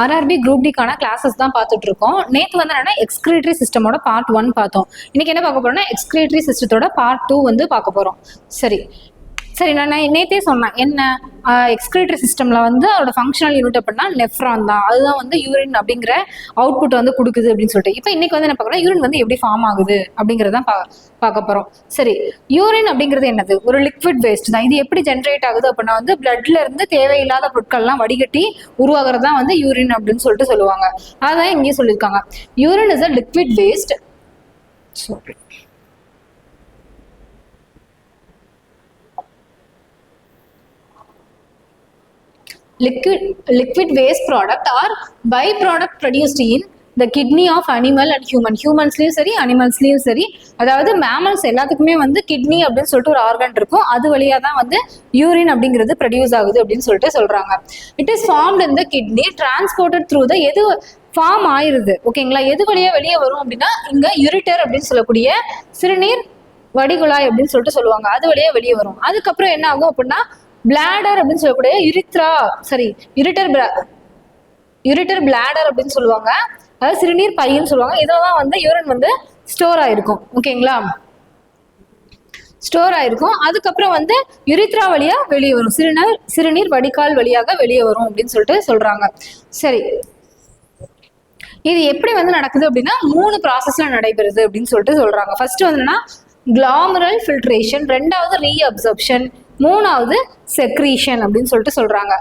RRB group டிக்கான classes தான் பார்த்துட்டு இருக்கோம் நேற்று வந்து என்னன்னா எக்ஸ்கிரேட்டரி சிஸ்டமோட பார்ட் ஒன் பார்த்தோம். இன்னைக்கு என்ன பார்க்க போறோம்னா எக்ஸ்கிரேட்டரி சிஸ்டத்தோட பார்ட் டூ வந்து பார்க்க போறோம். சரி. சரி நான் நேத்தே சொன்னேன். என்ன எக்ஸ்கிரேட்டரி சிஸ்டம்ல வந்து அதோட ஃபங்க்ஷனல் யூனிட் அப்படின்னா நெஃப்ரான் தான். அதுதான் வந்து யூரின் அப்படிங்கிற அவுட்புட் வந்து கொடுக்குது அப்படின்னு சொல்லிட்டு. இப்போ இன்னைக்கு வந்து என்ன பார்க்கலாம் யூரின் வந்து எப்படி ஃபார்ம் ஆகுது அப்படிங்கறத பா பார்க்க போறோம். சரி யூரின் அப்படிங்கிறது என்னது? ஒரு லிக்விட் வேஸ்ட் தான். இது எப்படி ஜென்ரேட் ஆகுது அப்படின்னா வந்து பிளட்ல இருந்து தேவையில்லாத பொருட்கள்லாம் வடிகட்டி உருவாகிறது தான் வந்து யூரின் அப்படின்னு சொல்லிட்டு சொல்லுவாங்க. அதான் இங்கேயும் சொல்லியிருக்காங்க. Urine is a liquid waste sorry liquid liquid waste product or byproduct produced in the kidney of animal and human ஹியூமன்ஸ்லேயும் சரி அனிமல்ஸ்லேயும் சரி. அதாவது மேமல்ஸ் எல்லாத்துக்குமே வந்து கிட்னி அப்படின்னு சொல்லிட்டு ஒரு ஆர்கன் இருக்கும். அது வழியா தான் வந்து யூரின் அப்படிங்கிறது ப்ரொடியூஸ் ஆகுது அப்படின்னு சொல்லிட்டு சொல்கிறாங்க it is formed in kidney kidney through the எது ஃபார்ம் ஆயிருது ஓகேங்களா எது வழியா வெளியே வரும் அப்படின்னா இங்கே யூரிட்டர் அப்படின்னு சொல்லக்கூடிய சிறுநீர் வடிகுழாய் அப்படின்னு சொல்லிட்டு சொல்லுவாங்க. அது வழியாக வெளியே வரும். அதுக்கப்புறம் என்ன ஆகும் அப்படின்னா பிளாடர் அப்படின்னு சொல்லக்கூடிய urethra sorry ureter ureter bladder அப்படின்னு சொல்லுவாங்க. அதாவது சிறுநீர் பையன்னு சொல்லுவாங்க. இதில் தான் வந்து யூரின் வந்து ஸ்டோர் ஆயிருக்கும். ஓகேங்களா ஸ்டோர் ஆயிருக்கும். அதுக்கப்புறம் வந்து யுரித்ரா வழியா வெளியே வரும். சிறுநீர் சிறுநீர் வடிகால் வழியாக வெளியே வரும் அப்படின்னு சொல்லிட்டு சொல்றாங்க. சரி. இது எப்படி வந்து நடக்குது அப்படின்னா மூணு ப்ராசஸ்ல நடைபெறுது அப்படின்னு சொல்லிட்டு சொல்றாங்க. ஃபர்ஸ்ட் வந்து கிளாமரல் ஃபில்ட்ரேஷன் ரெண்டாவது ரீஅப்சர்ப்ஷன் மூணாவது செக்ரீஷன் அப்படின்னு சொல்லிட்டு சொல்றாங்க.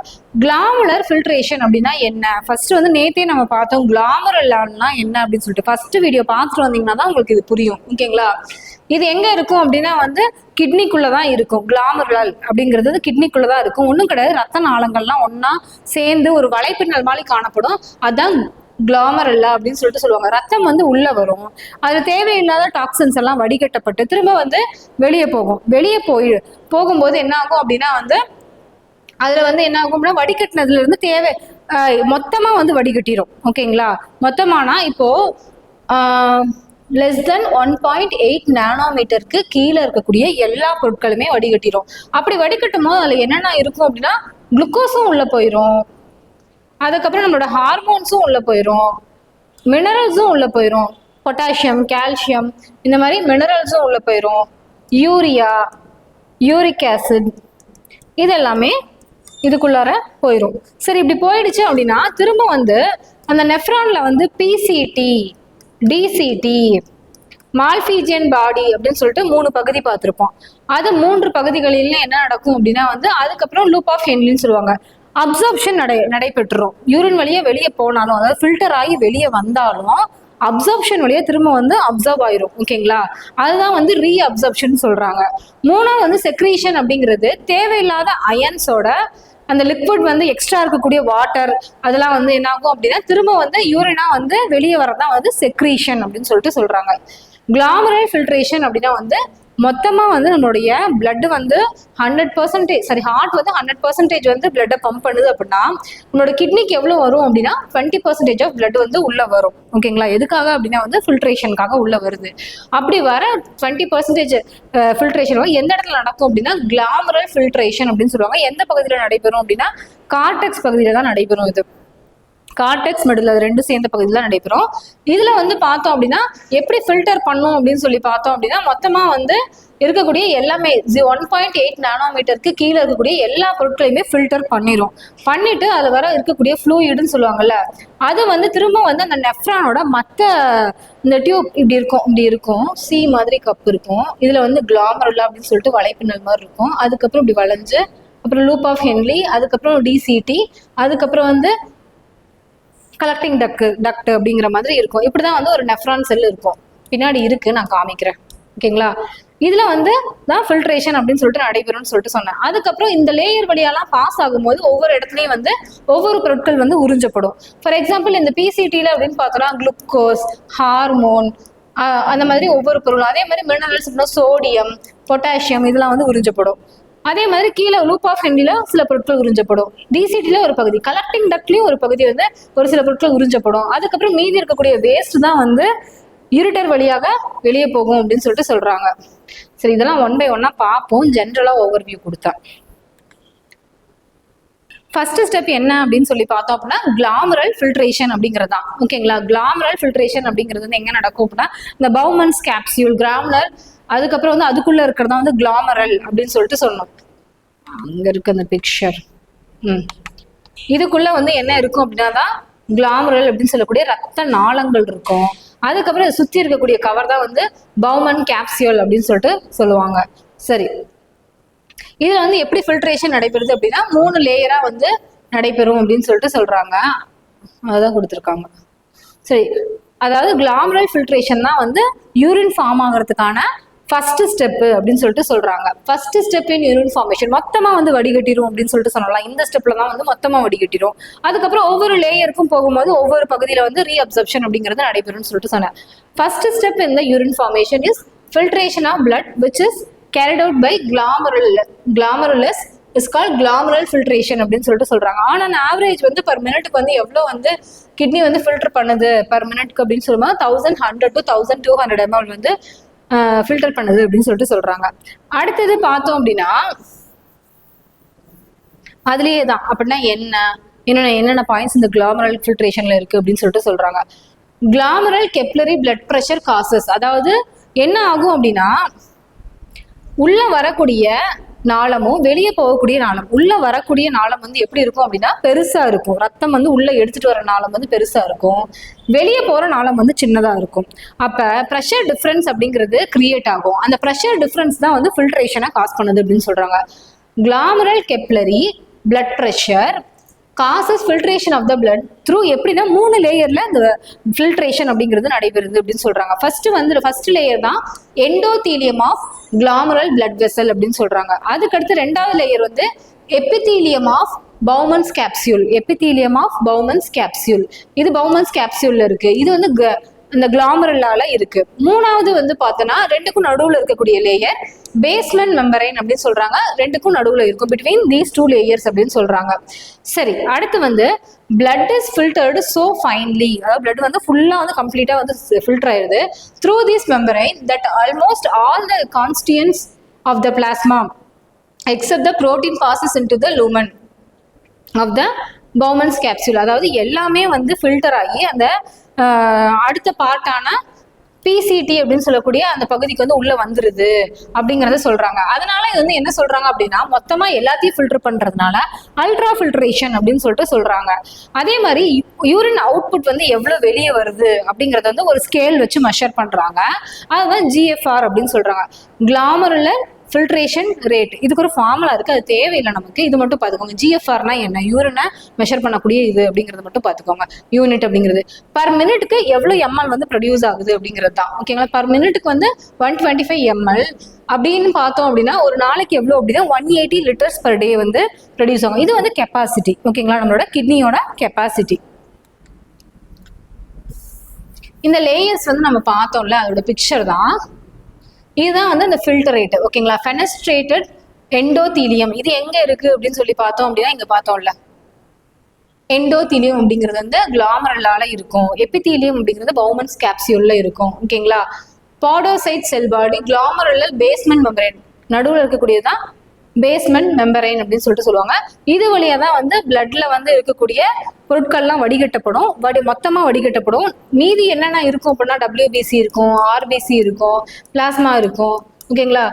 கிளாமுலர் ஃபில்ட்ரேஷன் அப்படின்னா என்ன? ஃபர்ஸ்ட் வந்து நேத்தே நம்ம பார்த்தோம் கிளாமரல்லான்னா என்ன அப்படின்னு சொல்லிட்டு. ஃபர்ஸ்ட் வீடியோ பார்த்துட்டு வந்தீங்கன்னா தான் உங்களுக்கு இது புரியும். ஓகேங்களா இது எங்க இருக்கும் அப்படின்னா வந்து கிட்னிக்குள்ள தான் இருக்கும். கிளாமரல் அப்படிங்கிறது கிட்னிக்குள்ள தான் இருக்கும். ஒன்றும் கிடையாது. ரத்த நாளங்கள்லாம் ஒன்னா சேர்ந்து ஒரு வலைப்பின்னல் மாதிரி காணப்படும். கிளாமர் கிளாமரல்லா அப்படின்னு சொல்லிட்டு சொல்லுவாங்க. ரத்தம் வந்து உள்ள வரும். அது தேவையில்லாத டாக்ஸின்ஸ் எல்லாம் வடிகட்டப்பட்டு திரும்ப வந்து வெளியே போகும். வெளியே போய் போகும்போது என்ன ஆகும் அப்படின்னா வந்து அதுல வந்து என்ன ஆகும்னா வடிகட்டினதுல இருந்து தேவை மொத்தமாக மொத்தமா வந்து வடிகட்டிரும். ஓகேங்களா மொத்தமானா இப்போ less than one point eight நானோமீட்டருக்கு கீழே இருக்கக்கூடிய எல்லா பொருட்களுமே வடிகட்டிரும். அப்படி வடிகட்டும் போது அதுல என்னென்ன இருக்கும் அப்படின்னா குளுக்கோஸும் உள்ள போயிடும் அதுக்கப்புறம் நம்மளோட ஹார்மோன்ஸும் உள்ளே போயிடும் மினரல்ஸும் உள்ளே போயிடும் பொட்டாசியம் கால்சியம் இந்த மாதிரி மினரல்ஸும் உள்ளே போயிடும் யூரியா யூரிக் ஆசிட் இது எல்லாமே இதுக்குள்ளார போயிடும் சரி இப்படி போயிடுச்சு அப்படின்னா திரும்ப வந்து அந்த நெஃப்ரான்ல வந்து பிசிடி டிசிடி மால்ஃபீஜியன் பாடி அப்படின்னு சொல்லிட்டு மூணு பகுதி பார்த்துருப்போம். அது மூன்று பகுதிகளில் என்ன நடக்கும் அப்படின்னா வந்து அதுக்கப்புறம் லூப் ஆஃப் ஹென்லின்னு சொல்லுவாங்க. அப்சர்ப்ஷன் நடை நடைபெற்றுரும். யூரின் வழியே வெளியே போனாலும் அதாவது ஃபில்டர் ஆகி வெளியே வந்தாலும் அப்சர்ப்ஷன் வழியே திரும்ப வந்து அப்சர்வ் ஆயிரும். ஓகேங்களா அதுதான் வந்து ரீ அப்சர்ப்ஷன் சொல்றாங்க. மூணாவது வந்து செக்ரீஷன் அப்படிங்கிறது தேவையில்லாத அயன்ஸோட அந்த லிக்விட் வந்து எக்ஸ்ட்ரா இருக்கக்கூடிய வாட்டர் அதெல்லாம் வந்து என்ன ஆகும் அப்படின்னா திரும்ப வந்து யூரினா வந்து வெளியே வரதான் வந்து செக்ரீஷன் அப்படின்னு சொல்லிட்டு சொல்றாங்க. கிளாமரல் ஃபில்ட்ரேஷன் அப்படின்னா வந்து மொத்தமா வந்து நம்மளுடைய பிளட் வந்து ஹண்ட்ரட் பர்சன்டேஜ் சாரி ஹார்ட் வந்து ஹண்ட்ரட் பர்சன்டேஜ் வந்து பிளட்டை பம்ப் பண்ணுது அப்படின்னா உன்னோட கிட்னிக்கு எவ்வளோ வரும் அப்படின்னா டுவெண்ட்டி பர்சன்டேஜ் ஆஃப் பிளட் வந்து உள்ள வரும். ஓகேங்களா? எதுக்காக அப்படின்னா வந்து ஃபில்ட்ரேஷனுக்காக உள்ள வருது. அப்படி வர டுவெண்ட்டி பர்சன்டேஜ் ஃபில்ட்ரேஷன் எந்த இடத்துல நடக்கும் அப்படின்னா கிளாமரல் ஃபில்ட்ரேஷன் அப்படின்னு சொல்லுவாங்க. எந்த பகுதியில் நடைபெறும் அப்படின்னா கார்டெக்ஸ் பகுதியில் தான் நடைபெறும் இது. கார்டெக்ஸ் மெடில் அது ரெண்டும் சேர்ந்த பகுதியில் நடைபெறும். இதில் வந்து பார்த்தோம் அப்படின்னா எப்படி ஃபில்டர் பண்ணும் அப்படின்னு சொல்லி பார்த்தோம் அப்படின்னா மொத்தமாக வந்து இருக்கக்கூடிய எல்லாமே ஒன் பாயிண்ட் எயிட் நானோமீட்டருக்கு கீழே இருக்கக்கூடிய எல்லா பொருட்களையுமே ஃபில்டர் பண்ணிடும் பண்ணிட்டு அது வர இருக்கக்கூடிய ஃப்ளூயிடுன்னு சொல்லுவாங்கல்ல அது வந்து திரும்ப வந்து அந்த நெஃப்ரானோட மற்ற இந்த டியூப் இப்படி இருக்கும் இப்படி இருக்கும். சி மாதிரி கப் இருக்கும். இதில் வந்து கிளாமருலா அப்படின்னு சொல்லிட்டு வலைப்பின்னல் மாதிரி இருக்கும். அதுக்கப்புறம் இப்படி வளைஞ்சு அப்புறம் லூப் ஆஃப் ஹென்லி அதுக்கப்புறம் டிசிடி அதுக்கப்புறம் வந்து கலெக்டிங் டக்கு டக்ட் அப்படிங்கிற மாதிரி இருக்கும். இப்படிதான் வந்து ஒரு நெஃப்ரான் செல் இருக்கும். பின்னாடி இருக்கு நான் காமிக்கிறேன். ஓகேங்களா? இதுல வந்து தான் ஃபில்ட்ரேஷன் அப்படின்னு சொல்லிட்டு நடைபெறும்னு சொல்லிட்டு சொன்னேன். அதுக்கப்புறம் இந்த லேயர் வழியெல்லாம் பாஸ் ஆகும்போது ஒவ்வொரு இடத்துலையும் வந்து ஒவ்வொரு பொருட்கள் வந்து உறிஞ்சப்படும். ஃபார் எக்ஸாம்பிள் இந்த பிசிடியில் அப்படின்னு பார்த்தோம்னா குளுக்கோஸ் ஹார்மோன் அந்த மாதிரி ஒவ்வொரு பொருளும். அதே மாதிரி மினரல்ஸ் சோடியம் பொட்டாசியம் இதெல்லாம் வந்து உறிஞ்சப்படும். அதே மாதிரி கீழே லூப் ஆஃப் ஹெண்டில சில பொருட்கள் உறிஞ்சப்படும். டிசிடில ஒரு பகுதி. கலெக்டிங் டக்ட்லயும் ஒரு பகுதி வந்து ஒரு சில பொருட்கள் உறிஞ்சப்படும். அதுக்கப்புறம் மீதி இருக்கக்கூடிய வேஸ்ட் தான் வந்து இருட்டர் வழியாக வெளியே போகும் அப்படின்னு சொல்லிட்டு சொல்றாங்க. சரி இதெல்லாம் ஒன் பை ஒன்னா பார்ப்போம். ஜென்ரலா ஓவர் வியூ கொடுத்தேன் ஃபர்ஸ்ட் ஸ்டெப் என்ன அப்படின்னு சொல்லி பார்த்தோம் அப்படின்னா கிளாமரல் ஃபில்ட்ரேஷன் அப்படிங்கிறது. தான் ஓகேங்களா கிளாமரல் ஃபில்ட்ரேஷன் அப்படிங்கிறது வந்து எங்கே நடக்கும் அப்படின்னா இந்த பவுமன்ஸ் கேப்சியூல் கிராமலர் அதுக்கப்புறம் வந்து அதுக்குள்ள இருக்கிறதா வந்து கிளாமரல் அப்படின்னு சொல்லிட்டு சொல்லணும். அங்க இருக்கு அந்த பிக்சர் ம். இதுக்குள்ள வந்து என்ன இருக்கும் அப்படின்னா தான் கிளாமரல் அப்படின்னு சொல்லக்கூடிய ரத்த நாளங்கள் இருக்கும். அதுக்கப்புறம் சுற்றி சுத்தி இருக்கக்கூடிய கவர் தான் வந்து பவுமன் கேப்சியூல் அப்படின்னு சொல்லிட்டு சொல்லுவாங்க. சரி. இதுல வந்து எப்படி ஃபில்ட்ரேஷன் நடைபெறுது அப்படின்னா மூணு லேயரா வந்து நடைபெறும் அப்படின்னு சொல்லிட்டு சொல்றாங்க. அதுதான் கொடுத்துருக்காங்க. சரி அதாவது கிளாமரல் ஃபில்ட்ரேஷன் தான் வந்து யூரின் ஃபார்ம் ஆகிறதுக்கான ஃபர்ஸ்ட் ஸ்டெப் அப்படின்னு சொல்லிட்டு சொல்றாங்க. First step in urine formation மொத்தமா வந்து வடிகட்டிரும் அப்படின்னு சொல்லிட்டு சொல்லலாம் இந்த ஸ்டெப்ல தான் வந்து மொத்தமா வடிகட்டிரும். அதுக்கப்புறம் ஒவ்வொரு லேயருக்கும் போகும்போது ஒவ்வொரு பகுதியில வந்து ரீஅப்சப்ஷன் அப்படிங்கிறது நடைபெறும்னு சொல்லிட்டு சொன்னேன் ஃபர்ஸ்ட் ஸ்டெப் இந்த urine formation is filtration of blood which is carried out by glomerular glomerulus is call glomerular filtration அப்படின்னு சொல்லிட்டு சொல்றாங்க. ஆனா ஆவரேஜ் வந்து பர் மினிட்டுக்கு வந்து எவ்வளோ வந்து கிட்னி வந்து ஃபில்டர் பண்ணுது? பர் மினிட்க்கு அப்படின்னு சொல்லும்போது thousand hundred to thousand two hundred ml வந்து ஃபில்டர் பண்ணுது அப்படின்னு சொல்லிட்டு சொல்றாங்க. அடுத்தது பார்த்தோம் அப்படின்னா அதுலயே தான். அப்படின்னா என்ன? என்னென்ன என்னென்ன பாயிண்ட்ஸ் இந்த கிளாமரல் ஃபில்ட்ரேஷன்ல இருக்கு அப்படின்னு சொல்லிட்டு சொல்றாங்க. Glomerular capillary blood pressure causes அதாவது என்ன ஆகும் அப்படின்னா உள்ள வரக்கூடிய நாளமும் வெளியே போகக்கூடிய நாளம் உள்ள வரக்கூடிய நாளம் வந்து எப்படி இருக்கும் அப்படின்னா பெருசா இருக்கும். ரத்தம் வந்து உள்ள எடுத்துட்டு வர நாளம் வந்து பெருசா இருக்கும். வெளியே போற நாளம் வந்து சின்னதா இருக்கும். அப்ப ப்ரெஷர் டிஃபரன்ஸ் அப்படிங்கிறது கிரியேட் ஆகும். அந்த ப்ரெஷர் டிஃபரன்ஸ் தான் வந்து ஃபில்ட்ரேஷனை காஸ் பண்ணுது அப்படின்னு சொல்றாங்க. Glomerular capillary blood pressure causes filtration of the blood through எப்படின்னா மூணு லேயர்ல இந்த ஃபில்ட்ரேஷன் அப்படிங்கிறது நடைபெறுது அப்படின்னு சொல்றாங்க. ஃபர்ஸ்ட் வந்து ஃபர்ஸ்ட் லேயர் தான் endothelium of glomerular blood vessel அப்படின்னு சொல்றாங்க. அதுக்கடுத்து ரெண்டாவது லேயர் வந்து epithelium of Bowman's capsule epithelium of Bowman's capsule இது பவுமன்ஸ் கேப்சியூல்ல இருக்கு. இது வந்து அந்த இந்த கிளாமரலால இருக்கு. மூணாவது வந்து பார்த்தோன்னா ரெண்டுக்கும் நடுவுல இருக்கக்கூடிய லேயர் பேஸ்மென்ட் மெம்பரைன் அப்படின்னு சொல்றாங்க. ரெண்டுக்கும் நடுவுல இருக்கும். பிட்வீன் தீஸ் டூ லேயர்ஸ் அப்படின்னு சொல்றாங்க. சரி அடுத்து வந்து blood is filtered so finally அதாவது பிளட் வந்து ஃபுல்லா வந்து கம்ப்ளீட்டா வந்து ஃபில்டர் ஆயிருது. Through this membrane that almost all the constituents of the plasma except the protein passes into the lumen of the Bowman's capsule அதாவது எல்லாமே வந்து ஃபில்டர் ஆகி அந்த அடுத்த பார்ட்டான பிசிடி அப்படின்னு சொல்லக்கூடிய அந்த பகுதிக்கு வந்து உள்ள வந்துருது அப்படிங்கறத சொல்றாங்க. அதனால இது வந்து என்ன சொல்றாங்க அப்படின்னா மொத்தமா எல்லாத்தையும் ஃபில்டர் பண்றதுனால அல்ட்ரா ஃபில்ட்ரேஷன் அப்படின்னு சொல்லிட்டு சொல்றாங்க. அதே மாதிரி யூரின் அவுட்புட் வந்து எவ்வளவு வெளியே வருது அப்படிங்கறத வந்து ஒரு ஸ்கேல் வச்சு மெஷர் பண்றாங்க. அதுதான் ஜிஎஃப்ஆர் அப்படின்னு சொல்றாங்க. கிளாமருல ஃபில்ட்ரேஷன் ரேட் இதுக்கு ஒரு ஃபார்முலா இருக்கு. அது தேவையில்லை நமக்கு. இது மட்டும் பார்த்துக்கோங்க. ஜிஎஃப்ஆர்னா என்ன? யூரினை மெஷர் பண்ணக்கூடிய இது அப்படிங்கிறது மட்டும் பார்த்துக்கோங்க. யூனிட் அப்படிங்கிறது. பர் மினிட்டுக்கு எவ்வளோ எம்எல் வந்து ப்ரொடியூஸ் ஆகுது அப்படிங்கிறது தான். ஓகேங்களா பர் மினிட்டுக்கு வந்து ஒன் டுவெண்ட்டி ஃபைவ் எம்எல் அப்படின்னு பார்த்தோம் அப்படின்னா ஒரு நாளைக்கு எவ்வளோ அப்படின்னா one eighty litres per day வந்து ப்ரொடியூஸ் ஆகும். இது வந்து கெப்பாசிட்டி ஓகேங்களா நம்மளோட கிட்னியோட கெப்பாசிட்டி இந்த லேயர்ஸ் வந்து நம்ம பார்த்தோம்ல அதோட பிக்சர் தான். இதுதான் வந்து அந்த ஃபில்டரேட்டு ஓகேங்களா? ஃபெனஸ்ட்ரேட்டட் எண்டோதீலியம் இது எங்க இருக்கு அப்படின்னு சொல்லி பார்த்தோம் அப்படின்னா இங்க பார்த்தோம்ல. எண்டோதீலியம் அப்படிங்கிறது வந்து கிளாமரலால இருக்கும். எபிதீலியம் அப்படிங்கிறது பவுமன்ஸ் கேப்சியூல்ல இருக்கும். ஓகேங்களா? Podocyte cell body glomerular basement membrane நடுவில் இருக்கக்கூடியதுதான் பேஸ்மெண்ட் மெம்பரைன் அப்படின்னு சொல்லிட்டு சொல்லுவாங்க. இது வழியா தான் வந்து பிளட்ல வந்து இருக்கக்கூடிய பொருட்கள்லாம் வடிகட்டப்படும். வடி மொத்தமா வடிகட்டப்படும். மீதி என்னென்ன இருக்கும் அப்படின்னா டபிள்யூபிசி இருக்கும் ஆர்பிசி இருக்கும் பிளாஸ்மா இருக்கும். ஓகேங்களா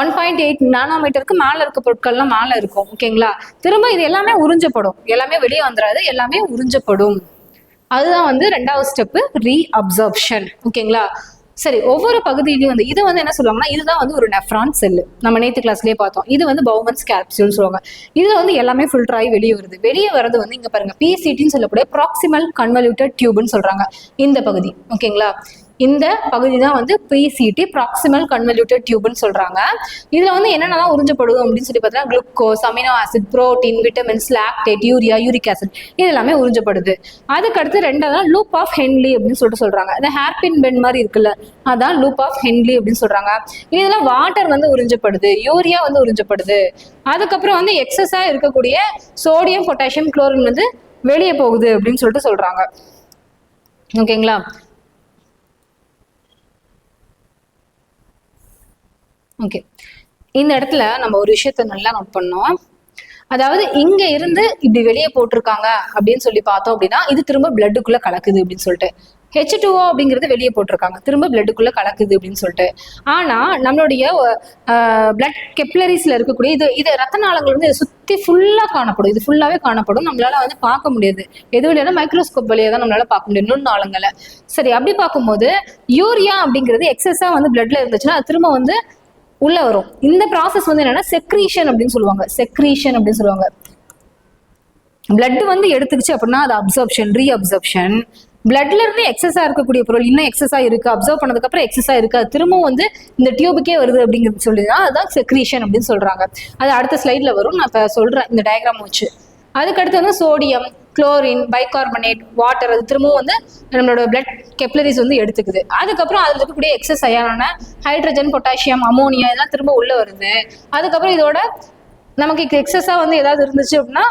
ஒன் பாயிண்ட் எயிட் நானோமீட்டருக்கு மேலே இருக்க பொருட்கள்லாம் மேலே இருக்கும். ஓகேங்களா திரும்ப இது எல்லாமே உறிஞ்சப்படும். எல்லாமே வெளியே வந்துடாது எல்லாமே உறிஞ்சப்படும். அதுதான் வந்து ரெண்டாவது ஸ்டெப்பு ரீ அப்சர்ப்ஷன் ஓகேங்களா சரி ஒவ்வொரு பகுதியிலையும் வந்து இது வந்து என்ன சொல்லுவாங்கன்னா இதுதான் வந்து ஒரு நெஃப்ரான் செல்லு நம்ம நேத்து கிளாஸ்லயே பார்த்தோம். இது வந்து பவுமன்ஸ் கேப்சூல் சொல்லுவாங்க. இதுல வந்து எல்லாமே ஃபில்டர் ஆகி வெளியே வருது. வெளியே வரது வந்து இங்க பாருங்க பிசிடின்னு சொல்லக்கூடிய ப்ராக்சிமல் கன்வல்யூட்டட் டியூப்னு சொல்றாங்க. இந்த பகுதி ஓகேங்களா இந்த பகுதி தான் வந்து பிசிடி ப்ராக்சிமல் கன்வல்யூட்டட் டியூப்னு சொல்றாங்க. இதுல வந்து என்னென்னலாம் உறிஞ்சப்படும் அப்படின்னு சொல்லி பார்த்தீங்கன்னா glucose amino acid protein vitamins lactate urea uric acid இது எல்லாமே உறிஞ்சப்படுது. அதுக்கடுத்து ரெண்டாவது லூப் ஆஃப் ஹென்லி அப்படின்னு சொல்லிட்டு சொல்றாங்க. இந்த ஹேர்பின் பென் மாதிரி இருக்குல்ல அதான் லூப் ஆஃப் ஹென்லி அப்படின்னு சொல்றாங்க. இதுல வாட்டர் வந்து உறிஞ்சப்படுது யூரியா வந்து உறிஞ்சப்படுது. அதுக்கப்புறம் வந்து எக்ஸஸாக இருக்கக்கூடிய சோடியம் பொட்டாசியம் குளோரின் வந்து வெளியே போகுது அப்படின்னு சொல்லிட்டு சொல்றாங்க. ஓகேங்களா? ஓகே இந்த இடத்துல நம்ம ஒரு விஷயத்த நல்லா நோட் பண்ணோம். அதாவது இங்க இருந்து இப்படி வெளியே போட்டிருக்காங்க அப்படின்னு சொல்லி பார்த்தோம் அப்படின்னா இது திரும்ப பிளட்டுக்குள்ள கலக்குது அப்படின்னு சொல்லிட்டு. ஹெச் டூஓ அப்படிங்கிறது வெளியே போட்டிருக்காங்க. திரும்ப பிளட்டுக்குள்ள கலக்குது அப்படின்னு சொல்லிட்டு. ஆனா நம்மளுடைய பிளட் கெப்லரிஸ்ல இருக்கக்கூடிய இது இது ரத்த நாளங்கள் வந்து இதை சுத்தி ஃபுல்லா காணப்படும். இது ஃபுல்லாவே காணப்படும். நம்மளால வந்து பார்க்க முடியாது. எது வழியா மைக்ரோஸ்கோப் வழியா தான் நம்மளால பார்க்க முடியும். நுண்ணாளங்களை சரி அப்படி பார்க்கும்போது யூரியா அப்படிங்கிறது எக்ஸஸா வந்து பிளட்ல இருந்துச்சுன்னா அது திரும்ப வந்து உள்ள வரும். இந்த ப்ராசஸ் வந்து என்னன்னா செக்ரீஷன் அப்படின்னு சொல்லுவாங்க. செக்ரீஷன் அப்படின்னு சொல்லுவாங்க. பிளட் வந்து எடுத்துக்கிச்சு அப்படின்னா அது அப்சர்ப்ஷன் ரீ அப்சர்ப்ஷன் பிளட்ல இருந்து எக்ஸஸா இருக்கக்கூடிய பொருள் இன்னும் எக்ஸஸா இருக்கு. அப்சர்வ் பண்ணதுக்கு அப்புறம் எக்ஸஸா இருக்கு. அது திரும்பவும் வந்து இந்த டியூபுக்கே வருது அப்படிங்கிறது சொல்லிதான் அதுதான் செக்ரீஷன் அப்படின்னு சொல்றாங்க. அது அடுத்த ஸ்லைட்ல வரும். நான் இப்ப சொல்றேன் இந்த டயக்ராம் வச்சு. அதுக்கடுத்து வந்து சோடியம் குளோரின் பைகார்பனேட் வாட்டர் அது திரும்பவும் வந்து நம்மளோட பிளட் கெப்லரிஸ் வந்து எடுத்துக்குது. அதுக்கப்புறம் அதில் இருக்கக்கூடிய எக்ஸஸ் அயானான ஹைட்ரஜன் பொட்டாசியம் அமோனியா இதெல்லாம் திரும்ப உள்ளே வருது. அதுக்கப்புறம் இதோட நமக்கு எக்ஸஸாக வந்து ஏதாவது இருந்துச்சு அப்படின்னா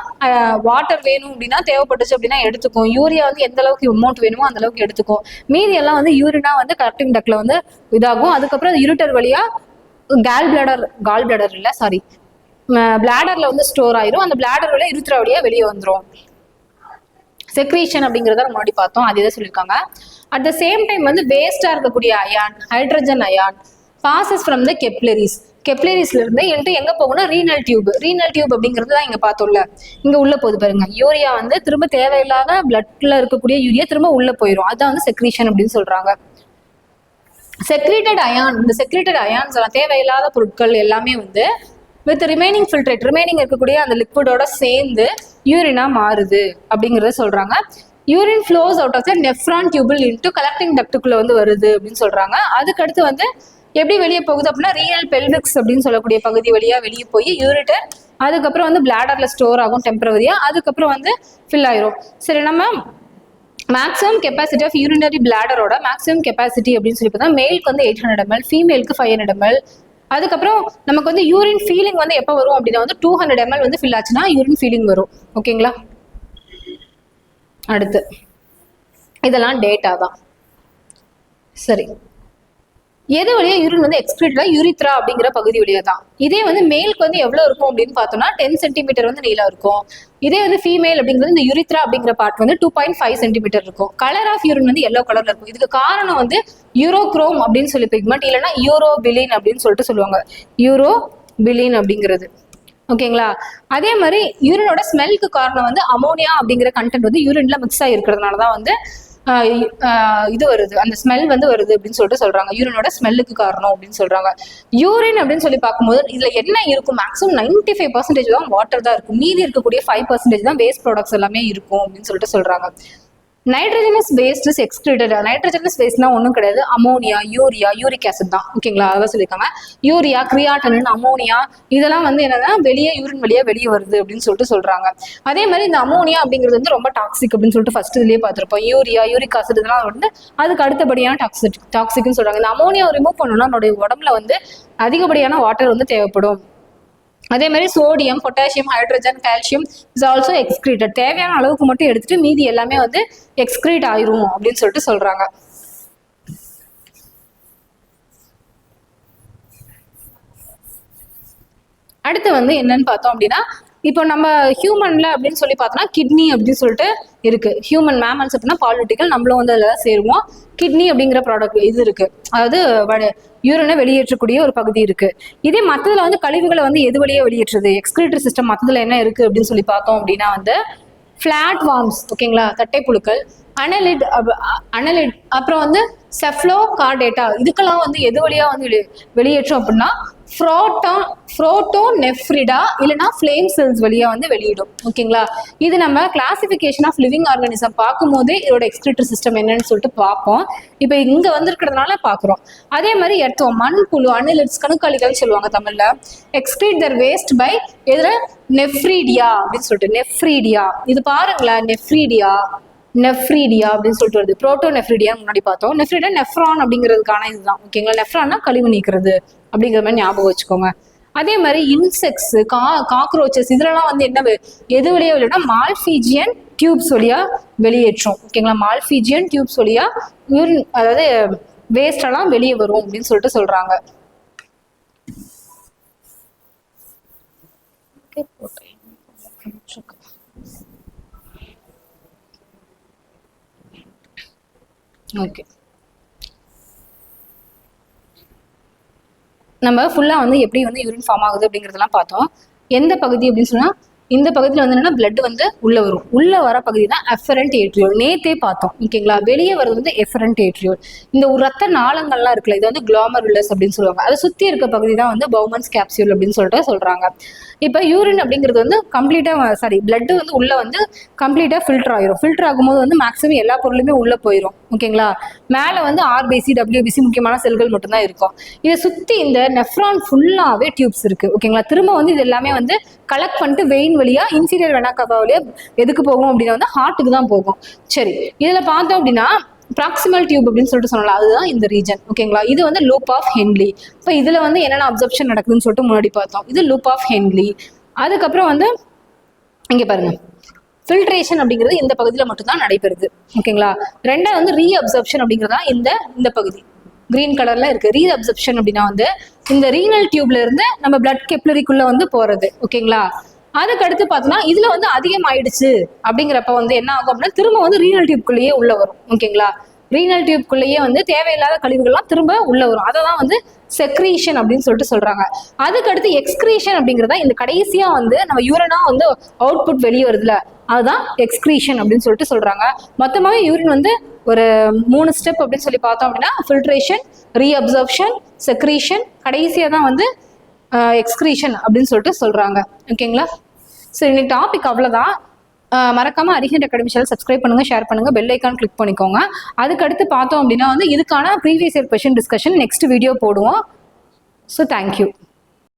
வாட்டர் வேணும் அப்படின்னா தேவைப்பட்டுச்சு அப்படின்னா எடுத்துக்கும். யூரியா வந்து எந்த அளவுக்கு அமௌண்ட் வேணுமோ அந்த அளவுக்கு எடுத்துக்கும். மீதி எல்லாம் வந்து யூரினா வந்து கரெக்டிங் டக்ல வந்து இதாகும். அதுக்கப்புறம் யூரிட்டர் வழியா கேல் பிளாடர் கால் பிளாடர் இல்லை சாரி பிளாடர்ல வந்து ஸ்டோர் ஆயிரும். அந்த பிளாடர் வழியா இருத்துற வழியா வெளியே வந்துரும். செக்ரீஷன் அப்படிங்கிறத முன்னாடி பார்த்தோம். அது தான் சொல்லியிருக்காங்க? அட் த சேம் டைம் வந்து வேஸ்டா இருக்கக்கூடிய ion hydrogen ion passes from the capillaries கெப்லரிஸ்ல இருந்து என்கிட்ட எங்க போகணும் ரீனல் டியூப் ரீனல் டியூப் அப்படிங்கிறது தான் இங்க பார்த்தோம்ல. இங்க உள்ள போகுது பாருங்க. யூரியா வந்து திரும்ப தேவையில்லாத பிளட்ல இருக்கக்கூடிய யூரியா திரும்ப உள்ள போயிடும் அதான் வந்து செக்ரீஷன் அப்படின்னு சொல்றாங்க. செக்ரேட்டட் அயான் இந்த செக்ரேட்டட் அயான்ஸ் சொல்லலாம் தேவையில்லாத பொருட்கள் எல்லாமே வந்து வித் ரிமைனிங் ஃபில்ட்ரேட் ரிமைனிங் இருக்கக்கூடிய அந்த லிக்விடோட சேர்ந்து யூரினா மாறுது அப்படிங்கறத சொல்றாங்க. Urine flows out of the nephron tubule into collecting டக்டுக்குள்ள வந்து வருது அப்படின்னு சொல்றாங்க. அதுக்கடுத்து வந்து எப்படி வெளியே போகுது அப்படின்னா ரியல் பெல்விக்ஸ் அப்படின்னு சொல்லக்கூடிய பகுதி வழியா வெளியே போய் யூரிட்டர் அதுக்கப்புறம் வந்து பிளாடர்ல ஸ்டோர் ஆகும் டெம்பரவரியா அதுக்கப்புறம் வந்து ஃபில் ஆயிரும். சரி நம்ம மேக்ஸிமம் கெப்பாசிட்டி ஆஃப் யூரினரி பிளாடரோட மேக்ஸிமம் கெப்பாசிட்டி அப்படின்னு சொல்லி பார்த்தா மேலுக்கு வந்து எயிட் ஹண்ட்ரட் எம்எல் ஃபீமேலுக்கு ஃபைவ் ஹண்ட்ரட் எம்எல் அதுக்கப்புறம் நமக்கு வந்து யூரின் ஃபீலிங் வந்து எப்போ வரும் அப்படின்னா வந்து டூ ஹண்ட்ரட் எம்எல் வந்து ஃபில் ஆச்சுன்னா யூரின் ஃபீலிங் வரும். ஓகேங்களா அடுத்து. இதெல்லாம் டேட்டா தான். சரி. எது வழியா யூரின் வந்து எக்ஸ்கிரீட்ல யூரித்ரா அப்படிங்கிற பகுதி வழியா தான் இதே வந்து மேலுக்கு வந்து எவ்வளவு இருக்கும் அப்படின்னு பார்த்தோம்னா டென் சென்டிமீட்டர் வந்து நீளம் இருக்கும். இதே வந்து ஃபீமேல் அப்படிங்கிறது இந்த யூரித்ரா அப்படிங்கிற பார்ட் வந்து டூ பாயிண்ட் ஃபைவ் சென்டிமீட்டர் இருக்கும். கலர் ஆஃப் யூரின் வந்து எல்லோ கலர்ல இருக்கும். இதுக்கு காரணம் வந்து யூரோக்ரோம் அப்படின்னு சொல்லி பிக்மெண்ட் இல்லைன்னா யூரோ பிலின் அப்படின்னு சொல்லிட்டு சொல்லுவாங்க. யூரோ பிலின் அப்படிங்கிறது ஓகேங்களா அதே மாதிரி யூரினோட ஸ்மெல்க்கு காரணம் வந்து அமோனியா அப்படிங்கிற கண்டென்ட் வந்து யூரின்ல மிக்ஸ் ஆகி இருக்கிறதுனால தான் வந்து இது வருது. அந்த ஸ்மெல் வந்து வருது அப்படின்னு சொல்லிட்டு சொல்றாங்க. யூரினோட ஸ்மெல்லுக்கு காரணம் அப்படின்னு சொல்றாங்க. யூரின் அப்படின்னு சொல்லி பார்க்கும்போது இதுல என்ன இருக்கும்? மேக்ஸிமம் நைன்டி ஃபைவ் பர்சன்டேஜ் தான் வாட்டர் தான் இருக்கும். மீதி இருக்கக்கூடிய ஃபைவ் பர்சன்டேஜ் தான் வேஸ்ட் ப்ராடக்ட்ஸ் எல்லாமே இருக்கும் அப்படின்னு சொல்லிட்டு சொல்றாங்க. நைட்ரஜனஸ் வேஸ்ட் இஸ் நைட்ரஜனஸ் வேஸ்ட்னா ஒன்றும் கிடையாது. அமோனியா யூரியா யூரிக் ஆசிட் தான். ஓகேங்களா அதான் சொல்லியிருக்காங்க. யூரியா கிரியாட்டனின் அமோனியா இதெல்லாம் வந்து என்னன்னா வெளியே யூரின் வழியா வெளியே வருது அப்படின்னு சொல்லிட்டு சொல்றாங்க. அதே மாதிரி இந்த அமோனியா அப்படிங்கிறது வந்து ரொம்ப டாக்ஸிக் அப்படின்னு சொல்லிட்டு ஃபர்ஸ்ட் இதுலேயே பார்த்துருப்போம். யூரியா யூரிக் ஆசிட் இதெல்லாம் வந்து அதுக்கு அடுத்தபடியான டாக்ஸிக் டாக்ஸிக்னு சொல்றாங்க. இந்த அமோனியா ரிமூவ் பண்ணணும்னா நம்மளுடைய உடம்புல வந்து அதிகப்படியான வாட்டர் வந்து தேவைப்படும். அதே மாதிரி sodium potassium hydrogen calcium is also excreted தேவையான அளவுக்கு மட்டும் எடுத்துட்டு மீதி எல்லாமே வந்து எக்ஸ்கிரீட் ஆயிரும் அப்படின்னு சொல்லிட்டு சொல்றாங்க. அடுத்து வந்து என்னன்னு பார்த்தோம் அப்படின்னா இப்போ நம்ம ஹியூமன்ல அப்படின்னு சொல்லி பார்த்தோம்னா கிட்னி அப்படின்னு சொல்லிட்டு இருக்கு. ஹியூமன் மேமல்ஸ் அப்படின்னா பாலிட்டிக்கல் நம்மளும் வந்து அதில் தான் சேருவோம். கிட்னி அப்படிங்கிற ப்ராடக்ட் இது இருக்கு. அதாவது யூரனை வெளியேற்றக்கூடிய ஒரு பகுதி இருக்கு. இதே மற்றதுல வந்து கழிவுகளை வந்து எது வழியே வெளியேற்றுது எக்ஸ்கிரேட்டரி சிஸ்டம் மற்றதுல என்ன இருக்கு அப்படின்னு சொல்லி பார்த்தோம் அப்படின்னா வந்து ஃபிளாட் வார்ம்ஸ் ஓகேங்களா தட்டைப்புழுக்கள் அனலிட் அனலிட் அப்புறம் வந்து செஃப்ளோ கார்டேட்டா இதுக்கெல்லாம் வந்து எது வழியா வந்து வெளி- வெளியேற்றும் அப்படின்னா ஃப்ரோட்டோ ஃப்ரோட்டோ நெஃப்ரிடா இல்லைன்னா ஃப்ளேம் செல்ஸ் வழியாக வந்து வெளியிடும். ஓகேங்களா? இது நம்ம கிளாசிஃபிகேஷன் ஆஃப் லிவிங் ஆர்கானிசம் பார்க்கும்போதே இதோட எக்ஸ்கிரிட்டர் சிஸ்டம் என்னன்னு சொல்லிட்டு பார்ப்போம். இப்போ இங்கே வந்திருக்கிறதுனால பார்க்குறோம். அதே மாதிரி எர்த்தோம் மண் புழு அணிலிட்ஸ் கணுக்காளிகள் சொல்லுவாங்க தமிழில். எக்ஸ்கிரீட் தர் வேஸ்ட் பை எதில்? நெஃப்ரீடியா அப்படின்னு சொல்லிட்டு. நெஃப்ரீடியா. இது பாருங்களேன் நெஃப்ரீடியா. நெஃப்ரீடியா அப்படின்னு சொல்லிட்டு வருது. புரோட்டோ நெஃப்ரீடியா முன்னாடி பார்த்தோம். நெஃப்ரீடியா நெஃப்ரான் அப்படிங்கிறதுக்கான இதுதான். ஓகேங்களா? நெஃப்ரான்னா கழிவு நீக்கிறது. அப்படிங்கிற மாதிரி ஞாபகம் வச்சுக்கோங்க. அதே மாதிரி இன்செக்ட்ஸ் கா காக்ரோச்சஸ் இதுலலாம் வந்து என்ன எது வழியா வெளியிடா மால்ஃபீஜியன் டியூப்ஸ் வழியா வெளியேற்றும். ஓகேங்களா மால்ஃபீஜியன் டியூப்ஸ் வழியா யூரின் அதாவது வேஸ்ட் எல்லாம் வெளியே வரும் அப்படின்னு சொல்லிட்டு சொல்றாங்க. ஓகே நம்ம ஃபுல்லாக வந்து எப்படி வந்து யூரின் ஃபார்ம் ஆகுது அப்படிங்கிறதெல்லாம் பார்த்தோம். எந்த பகுதி அப்படின்னு சொன்னால் இந்த பகுதியில் வந்து என்னன்னா பிளட் வந்து உள்ள வரும். உள்ள வர பகுதி தான் எஃபரண்ட் ஏட்ரியோல் நேத்தே பார்த்தோம். ஓகேங்களா வெளியே வரது வந்து எஃபரண்ட் ஏட்ரியோல் இந்த ஒரு ரத்த நாளங்கள்லாம் இருக்குல்ல இது வந்து குளோமருலஸ் அப்படின்னு சொல்லுவாங்க. அதை சுற்றி இருக்க பகுதி தான் வந்து பவுமன்ஸ் கேப்சியூல் அப்படின்னு சொல்லிட்டு சொல்றாங்க. இப்போ யூரின் அப்படிங்கிறது வந்து கம்ப்ளீட்டாக சாரி பிளட் வந்து உள்ள வந்து கம்ப்ளீட்டாக ஃபில்டர் ஆயிரும். ஃபில்டர் ஆகும்போது வந்து மேக்ஸிமம் எல்லா பொருளுமே உள்ள போயிடும் ஓகேங்களா மேலே வந்து ஆர்பிசி டபிள்யூபிசி முக்கியமான செல்கள் மட்டும்தான் இருக்கும். இதை சுற்றி இந்த நெஃப்ரான் ஃபுல்லாகவே டியூப்ஸ் இருக்கு. ஓகேங்களா திரும்ப வந்து இது எல்லாமே வந்து கலெக்ட் பண்ணிட்டு வெயின் வழியா இன்சீரியர் வெனாக்காவா வழியா எதுக்கு போகும் அப்படின்னா வந்து ஹார்ட்டுக்கு தான் போகும். சரி இதுல பார்த்தோம் அப்படின்னா ப்ராக்சிமல் டியூப் அப்படின்னு சொல்லிட்டு சொல்லலாம். அதுதான் இந்த ரீஜன் ஓகேங்களா இது வந்து லூப் ஆஃப் ஹென்லி இப்போ இதில் வந்து என்னென்ன அப்சர்ப்ஷன் நடக்குதுன்னு சொல்லிட்டு முன்னாடி பார்த்தோம். இது லூப் ஆஃப் ஹென்லி அதுக்கப்புறம் வந்து இங்கே பாருங்க. ஃபில்ட்ரேஷன் அப்படிங்கிறது இந்த பகுதியில் மட்டும்தான் நடைபெறுது. ஓகேங்களா ரெண்டாவது வந்து ரீ அப்சர்ப்ஷன் அப்படிங்கிறது தான் இந்த இந்த பகுதி. கிரீன் கலர்ல இருக்கு. ரீ அப்சர்ப்ஷன் அப்படின்னா வந்து இந்த ரீனல் டியூப்ல இருந்து நம்ம பிளட் கெப்லரிக்குள்ள வந்து போறது. ஓகேங்களா அதுக்கு அடுத்து பார்த்தோம்னா இதுல வந்து அதிகமாயிடுச்சு அப்படிங்கிறப்ப வந்து என்ன ஆகும் அப்படின்னா திரும்ப வந்து ரீனல் டியூப்குள்ளேயே உள்ள வரும். ஓகேங்களா? ரீனல் டியூப்குள்ளேயே வந்து தேவையில்லாத கழிவுகள்லாம் திரும்ப உள்ள வரும். அதை தான் வந்து செக்ரீஷன் அப்படின்னு சொல்லிட்டு சொல்றாங்க. அதுக்கு அடுத்து எக்ஸ்கிரீஷன் அப்படிங்கிறதா இந்த கடைசியா வந்து நம்ம யூரனா வந்து அவுட்புட் வெளியே வருதுல அதுதான் எக்ஸ்கிரீஷன் அப்படின்னு சொல்லிட்டு சொல்றாங்க. மொத்தமாவே யூரின் வந்து ஒரு மூணு ஸ்டெப் அப்படின்னு சொல்லி பார்த்தோம் அப்படின்னா ஃபில்ட்ரேஷன் ரீஅப்சர்ப்ஷன் செக்ரீஷன் கடைசியா தான் வந்து எக்ஸ்கிரீஷன் அப்படின்னு சொல்லிட்டு சொல்றாங்க. ஓகேங்களா? சரி இன்னைக்கு டாபிக் அவ்வளோதான் மறக்காம அரிஹண்ட் அகாடமி சேனல் சப்ஸ்கிரைப் பண்ணுங்க ஷேர் பண்ணுங்க பெல் ஐக்கான் கிளிக் பண்ணிக்கோங்க. அதுக்கடுத்து பார்த்தோம் அப்படின்னா வந்து இதுக்கான previous year question discussion next video போடுவோம். So thank you